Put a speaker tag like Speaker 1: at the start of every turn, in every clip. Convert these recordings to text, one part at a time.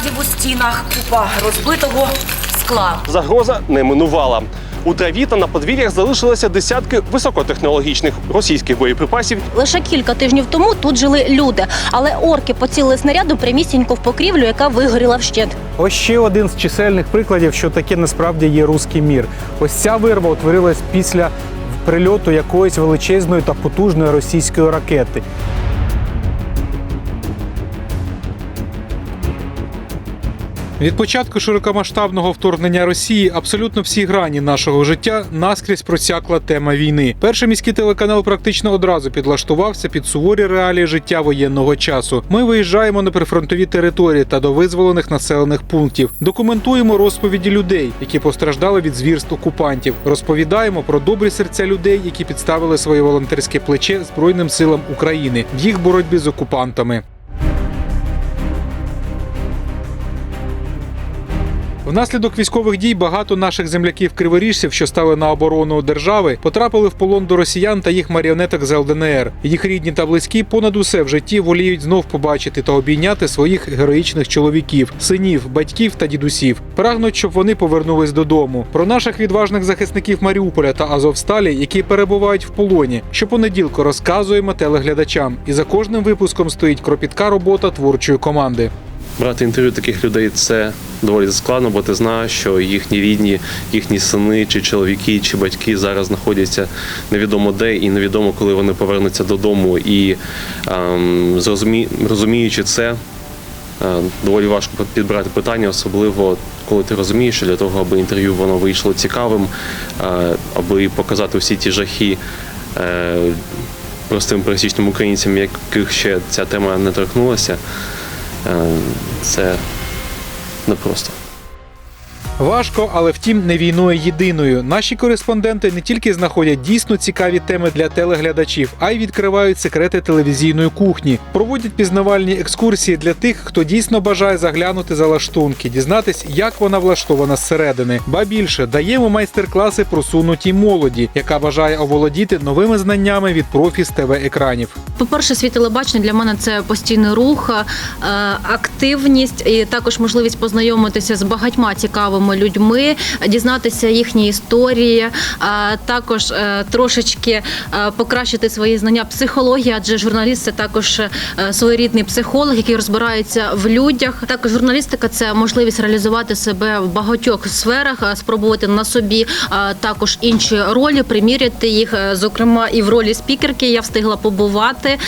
Speaker 1: стінах купа розбитого скла.
Speaker 2: Загроза не минувала. У траві та на подвір'ях залишилися десятки високотехнологічних російських боєприпасів,
Speaker 3: Лише кілька тижнів тому тут жили люди, але орки поцілили снаряду прямісінько в покрівлю, яка вигоріла вщент.
Speaker 4: Ось ще один з чисельних прикладів, що таке насправді є руський мір. Ось ця вирва утворилась після прильоту якоїсь величезної та потужної російської ракети. Від початку широкомасштабного вторгнення Росії абсолютно всі грані нашого життя наскрізь просякла тема війни. Перший міський телеканал практично одразу підлаштувався під суворі реалії життя воєнного часу. Ми виїжджаємо на прифронтові території та до визволених населених пунктів. Документуємо розповіді людей, які постраждали від звірств окупантів. Розповідаємо про добрі серця людей, які підставили своє волонтерське плече Збройним силам України в їх боротьбі з окупантами. Внаслідок військових дій багато наших земляків-криворіжців, що стали на оборону держави, потрапили в полон до росіян та їх маріонеток з ЛДНР. Їх рідні та близькі понад усе в житті воліють знов побачити та обійняти своїх героїчних чоловіків, синів, батьків та дідусів. Прагнуть, щоб вони повернулись додому. Про наших відважних захисників Маріуполя та Азовсталі, які перебувають в полоні. Щопонеділку розказуємо телеглядачам, і за кожним випуском стоїть кропітка робота творчої команди.
Speaker 5: Брати інтерв'ю таких людей це доволі складно, бо ти знаєш, що їхні рідні, їхні сини, чи чоловіки, чи батьки зараз знаходяться невідомо де і невідомо, коли вони повернуться додому. І ем, зрозумі, розуміючи це, е, доволі важко підбирати питання, особливо коли ти розумієш, що для того, аби інтерв'ю воно вийшло цікавим, е, аби показати всі ті жахи. е, Простим пересічним українцям, яких ще ця тема не торкнулася, це непросто.
Speaker 4: Важко, але втім не війною єдиною. Наші кореспонденти не тільки знаходять дійсно цікаві теми для телеглядачів, а й відкривають секрети телевізійної кухні, проводять пізнавальні екскурсії для тих, хто дійсно бажає заглянути за лаштунки, дізнатись, як вона влаштована зсередини. Ба більше даємо майстер-класи просунутій молоді, яка бажає оволодіти новими знаннями від профі з тв екранів.
Speaker 6: По-перше, світ телебачення для мене це постійний рух, е, активність і також можливість познайомитися з багатьма цікавими людьми, дізнатися їхні історії, також е, трошечки е, покращити свої знання психології, адже журналіст це також е, своєрідний психолог, який розбирається в людях. Також журналістика це можливість реалізувати себе в багатьох сферах, спробувати на собі також інші ролі, приміряти їх, зокрема і в ролі спікерки. Я встигла побувати,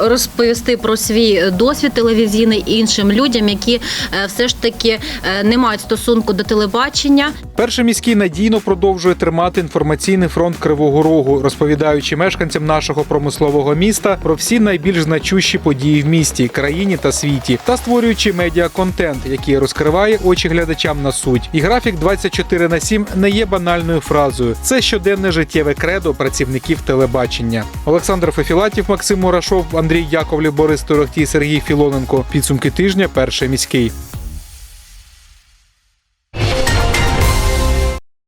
Speaker 6: розповісти про свій досвід телевізійний іншим людям, які все ж таки не мають стосунку до телебачення.
Speaker 4: Перший міський надійно продовжує тримати інформаційний фронт Кривого Рогу, розповідаючи мешканцям нашого промислового міста про всі найбільш значущі події в місті, країні та світі, та створюючи медіа-контент, який розкриває очі глядачам на суть. І графік 24 на 7 не є банальною фразою. Це щоденне життєве кредо працівників телебачення. Олександр Фефілатів, Максим Мурашов, Андрій Яковлів, Борис Торохтій, Сергій Філоненко. Підсумки тижня. Перший міський.